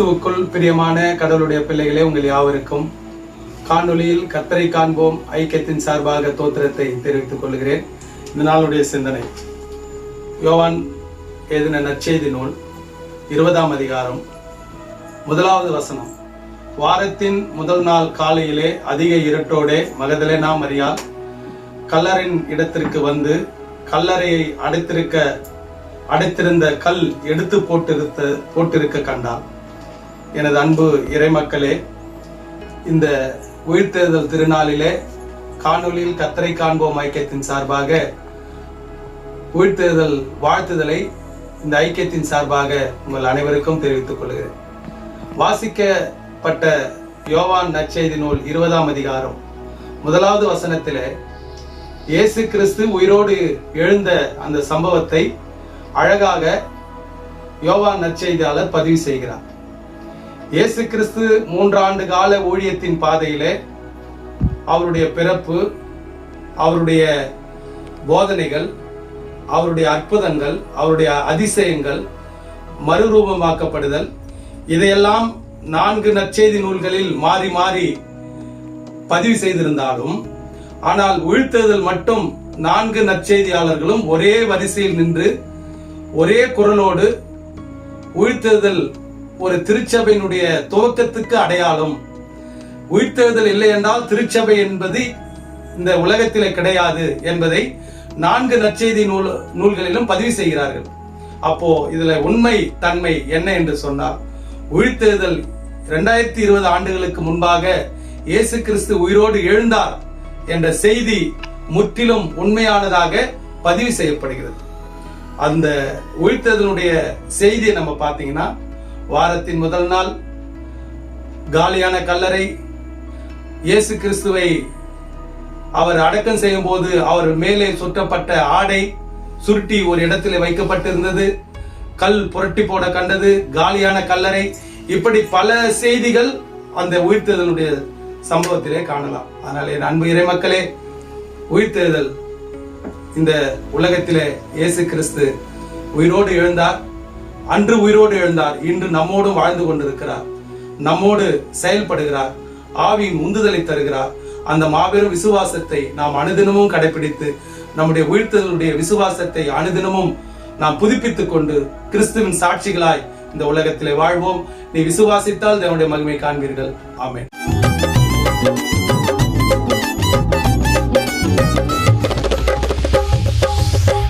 கிறிஸ்துவுக்குள் பிரியமான கடவுளுடைய பிள்ளைகளே உங்கள் யாவருக்கும் காணொளியில் கத்தரை காண்போம். ஐக்கியத்தின் சார்பாக தோத்திரத்தை தெரிவித்துக் கொள்கிறேன். இந்த நாளுடைய சிந்தனை. யோவான் எழுதின நற்செய்தி நூல் இருபதாம் அதிகாரம் முதலாவது வசனம். வாரத்தின் முதல் நாள் காலையிலே அதிக இருட்டோடே மகதலேனா மரியால் கல்லறின் இடத்திற்கு வந்து கல்லறையை அடைத்திருக்க அடைத்திருந்த கல் எடுத்து போட்டிருத்த போட்டிருக்க கண்டார். எனது அன்பு இறைமக்களே இந்த உயிர்த்தேர்தல் திருநாளிலே காணொளியில் கத்தரை காண்போம் ஐக்கியத்தின் சார்பாக உயிர்த்தேர்தல் வாழ்த்துதலை இந்த ஐக்கியத்தின் சார்பாக உங்கள் அனைவருக்கும் தெரிவித்துக் கொள்கிறேன். வாசிக்கப்பட்ட யோவான் நற்செய்தி நூல் இருபதாம் அதிகாரம் முதலாவது வசனத்திலே இயேசு கிறிஸ்து உயிரோடு எழுந்த அந்த சம்பவத்தை அழகாக யோவான் நற்செய்தியாளர் பதிவு செய்கிறார். இயேசு கிறிஸ்து மூன்றாண்டு கால ஊழியத்தின் பாதையிலே அவருடைய பிறப்பு அவருடைய போதனைகள் அவருடைய அற்புதங்கள் அவருடைய அதிசயங்கள் மறுரூபமாக்கப்படுதல். இதையெல்லாம் நான்கு நற்செய்தி நூல்களில் மாறி மாறி பதிவு செய்திருந்தாலும் ஆனால் உழ்த்துதல் மட்டும் நான்கு நற்செய்தியாளர்களும் ஒரே வரிசையில் நின்று ஒரே குரலோடு உயிர்த்தெழுதல் ஒரு திருச்சபையினுடைய துவக்கத்துக்கு அடையாளம். உயிர்த்தெழுதல் இல்லை என்றால் திருச்சபை என்பது இந்த உலகத்திலே கிடையாது என்பதை நான்கு நற்செய்தி நூல் நூல்களிலும் பதிவு செய்கிறார்கள். அப்போ இதுல உண்மை தன்மை என்ன என்று சொன்னால் உயிர்த்தெழுதல் இரண்டாயிரத்தி இருபது ஆண்டுகளுக்கு முன்பாக இயேசு கிறிஸ்து உயிரோடு எழுந்தார் என்ற செய்தி முற்றிலும் உண்மையானதாக பதிவு செய்யப்படுகிறது. அந்த உயிர்த்ததனுடைய செய்தியை நம்ம பார்த்தீங்கன்னா வாரத்தின் முதல் நாள் காலியான கல்லறை இயேசு கிறிஸ்துவை அவர் அடக்கம் செய்யும் போது அவர் மேலே சுற்றப்பட்ட ஆடை சுருட்டி ஒரு இடத்திலே வைக்கப்பட்டிருந்தது. கல் புரட்டி போட கண்டது. காலியான கல்லறை. இப்படி பல செய்திகள் அந்த உயிர்த்தெழுதலுடைய சம்பவத்திலே காணலாம். அதனால என் அன்பு இறைமக்களே உயிர்த்தெழுதல் இந்த உலகத்திலே இயேசு கிறிஸ்து உயிரோடு எழுந்தார். அன்று உயிரோடு எழுந்தார் இன்று நம்மோடு வாழ்ந்து கொண்டிருக்கிறார். நம்மோடு செயல்படுகிறார் ஆவியின் உந்துதலை தருகிறார். அந்த மாபெரும் விசுவாசத்தை நாம் அனுதினமும் கடைபிடித்து நம்முடைய உயிர்த்தலுடைய விசுவாசத்தை அனுதினமும் நாம் புதுப்பித்துக் கொண்டு கிறிஸ்துவின் சாட்சிகளாய் இந்த உலகத்திலே வாழ்வோம். நீ விசுவாசித்தால் தேவனுடைய மகிமை காண்பீர்கள். ஆமேன்.